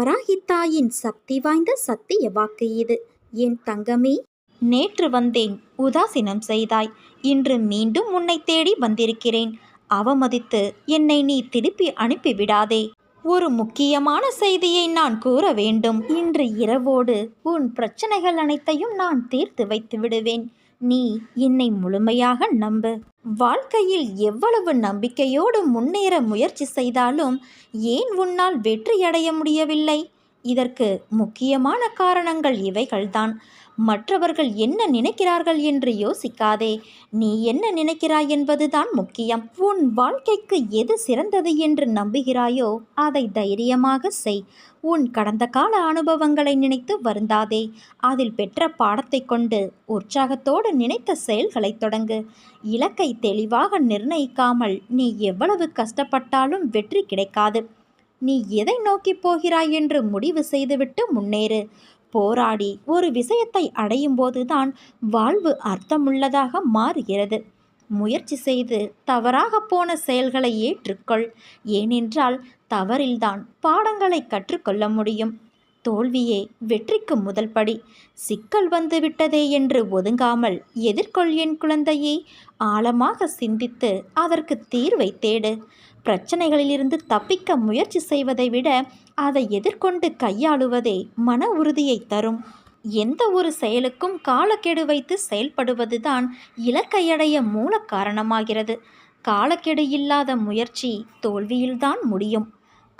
வராகித்தாயின் சக்தி வாய்ந்த சத்திய வாக்கு இது. என் தங்கமே நேற்று வந்தேன் உதாசீனம் செய்தாய். இன்று மீண்டும் உன்னை தேடி வந்திருக்கிறேன். அவமதித்து என்னை நீ திருப்பி அனுப்பிவிடாதே ஒரு முக்கியமான செய்தியை நான் கூற வேண்டும். இன்று இரவோடு உன் பிரச்சனைகள் அனைத்தையும் நான் தீர்த்து வைத்து விடுவேன். நீ என்னை முழுமையாக நம்பு. வாழ்க்கையில் எவ்வளவு நம்பிக்கையோடு முன்னேற முயற்சி செய்தாலும் ஏன் உன்னால் வெற்றியடைய முடியவில்லை? இதற்கு முக்கியமான காரணங்கள் இவைகள்தான். மற்றவர்கள் என்ன நினைக்கிறார்கள் என்று யோசிக்காதே. நீ என்ன நினைக்கிறாய் என்பதுதான் முக்கியம். உன் வாழ்க்கைக்கு எது சிறந்தது என்று நம்புகிறாயோ அதை தைரியமாக செய். உன் கடந்த கால அனுபவங்களை நினைத்து வருந்தாதே. அதில் பெற்ற பாடத்தை கொண்டு உற்சாகத்தோடு நினைத்த செயல்களை தொடங்கு. இலக்கை தெளிவாக நிர்ணயிக்காமல் நீ எவ்வளவு கஷ்டப்பட்டாலும் வெற்றி கிடைக்காது. நீ எதை நோக்கி போகிறாய் என்று முடிவு செய்துவிட்டு முன்னேறு. போராடி ஒரு விஷயத்தை அடையும் போதுதான் வாழ்வு அர்த்தமுள்ளதாக மாறுகிறது. முயற்சி செய்து தவறாக போன செயல்களை ஏற்றுக்கொள். ஏனென்றால் தவறில்தான் பாடங்களை கற்றுக்கொள்ள முடியும். தோல்வியே வெற்றிக்கு முதல் படி. சிக்கல் வந்து விட்டதே என்று ஒதுங்காமல் எதிர்கொள் என் குழந்தையை. ஆழமாக சிந்தித்து அதற்கு தீர்வை தேடு. பிரச்சனைகளிலிருந்து தப்பிக்க முயற்சி செய்வதை விட அதை எதிர்கொண்டு கையாளுவதே மன உறுதியை தரும். எந்த ஒரு செயலுக்கும் காலக்கெடு வைத்து செயல்படுவதுதான் இலக்கையடைய மூல காரணமாகிறது. காலக்கெடு இல்லாத முயற்சி தோல்வியில்தான் முடியும்.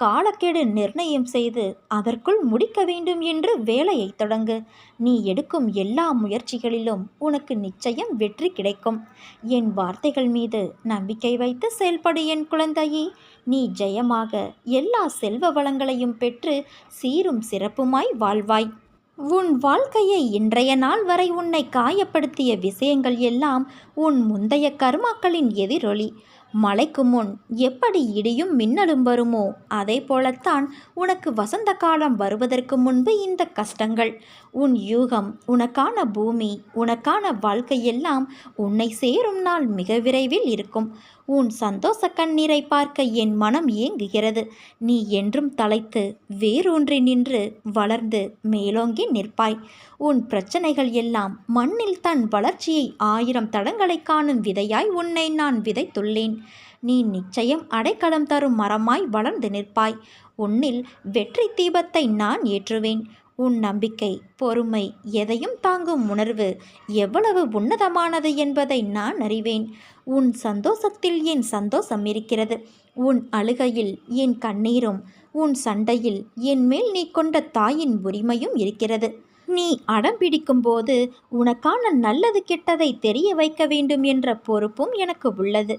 காலக்கெடு நிர்ணயம் செய்து அதற்குள் முடிக்க வேண்டும் என்று வேலையை தொடங்கு. நீ எடுக்கும் எல்லா முயற்சிகளிலும் உனக்கு நிச்சயம் வெற்றி கிடைக்கும். என் வார்த்தைகள் மீது நம்பிக்கை வைத்து செயல்படு என் குழந்தையே. நீ ஜெயமாக எல்லா செல்வ வளங்களையும் பெற்று சீரும் சிறப்புமாய் வாழ்வாய். உன் வாழ்க்கையை இன்றைய நாள் வரை உன்னை காயப்படுத்திய விஷயங்கள் எல்லாம் உன் முந்தைய கர்மாக்களின் எதிரொலி. மழைக்கு முன் எப்படி இடியும் மின்னலும் வருமோ அதே போலத்தான் உனக்கு வசந்த காலம் வருவதற்கு முன்பு இந்த கஷ்டங்கள். உன் யூகம் உனக்கான பூமி உனக்கான வாழ்க்கையெல்லாம் உன்னை சேரும் நாள் மிக விரைவில் இருக்கும். உன் சந்தோஷ கண்ணீரை பார்க்க என் மனம் ஏங்குகிறது. நீ என்றும் தலைத்து வேரூன்றி நின்று வளர்ந்து மேலோங்கி நிற்பாய். உன் பிரச்சனைகள் எல்லாம் மண்ணில் தன் வளர்ச்சியை ஆயிரம் தடங்களை காணும் விதையாய் உன்னை நான் விதைத்துள்ளேன். நீ நிச்சயம் அடைக்கலம் தரும் மரமாய் வளர்ந்து நிற்பாய். உன்னில் வெற்றி தீபத்தை நான் ஏற்றுவேன். உன் நம்பிக்கை பொறுமை எதையும் தாங்கும் உணர்வு எவ்வளவு உன்னதமானது என்பதை நான் அறிவேன். உன் சந்தோஷத்தில் என் சந்தோஷம் இருக்கிறது. உன் அழுகையில் என் கண்ணீரும் உன் சண்டையில் என் மேல் நீ கொண்ட தாயின் உரிமையும் இருக்கிறது. நீ அடம் பிடிக்கும்போது உனக்கான நல்லது கெட்டதை தெரிய வைக்க வேண்டும் என்ற பொறுப்பும் எனக்கு உள்ளது.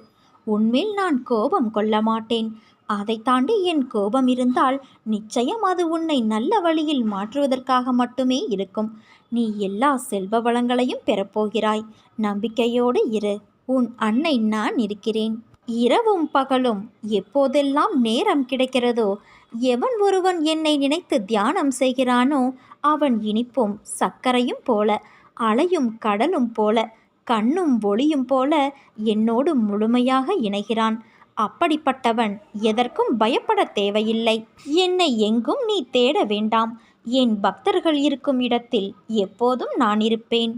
உன்மேல் நான் கோபம் கொள்ள மாட்டேன். அதை தாண்டி என் கோபம் இருந்தால் நிச்சயம் அது உன்னை நல்ல வழியில் மாற்றுவதற்காக மட்டுமே இருக்கும். நீ எல்லா செல்வ வளங்களையும் பெறப்போகிறாய் நம்பிக்கையோடு இரு. உன் அன்னை நான் இருக்கிறேன். இரவும் பகலும் எப்போதெல்லாம் நேரம் கிடைக்கிறதோ எவன் ஒருவன் என்னை நினைத்து தியானம் செய்கிறானோ அவன் இனிப்பும் சர்க்கரையும் போல அலையும் கடலும் போல கண்ணும் ஒளியும் போல என்னோடு முழுமையாக இணைகிறான். அப்படிப்பட்டவன் எதற்கும் பயப்பட தேவையில்லை. என்னை எங்கும் நீ தேட வேண்டாம். என் பக்தர்கள் இருக்கும் இடத்தில் எப்போதும் நான் இருப்பேன்.